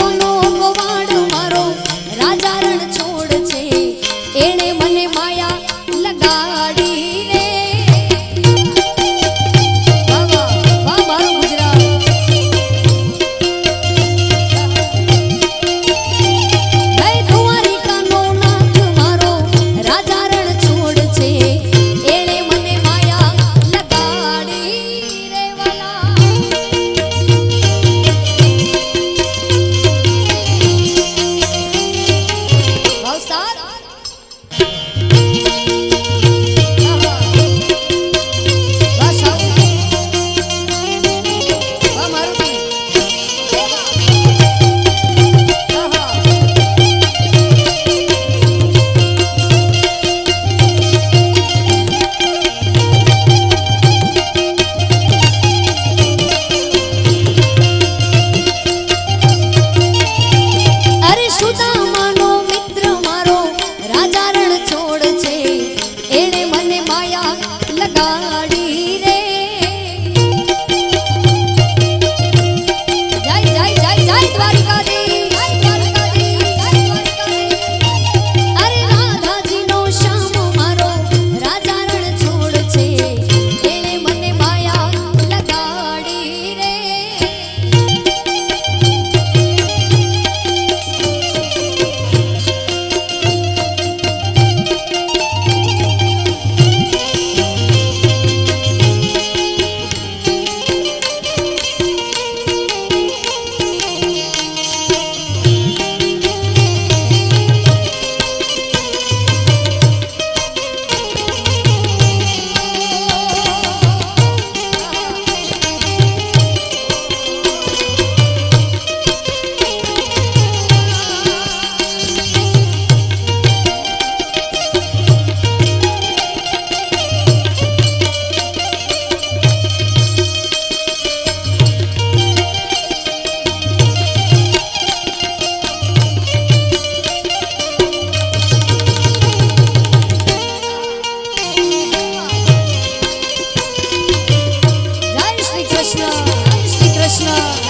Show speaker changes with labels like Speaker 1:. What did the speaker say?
Speaker 1: hoy no साथ Dwarka Yeah.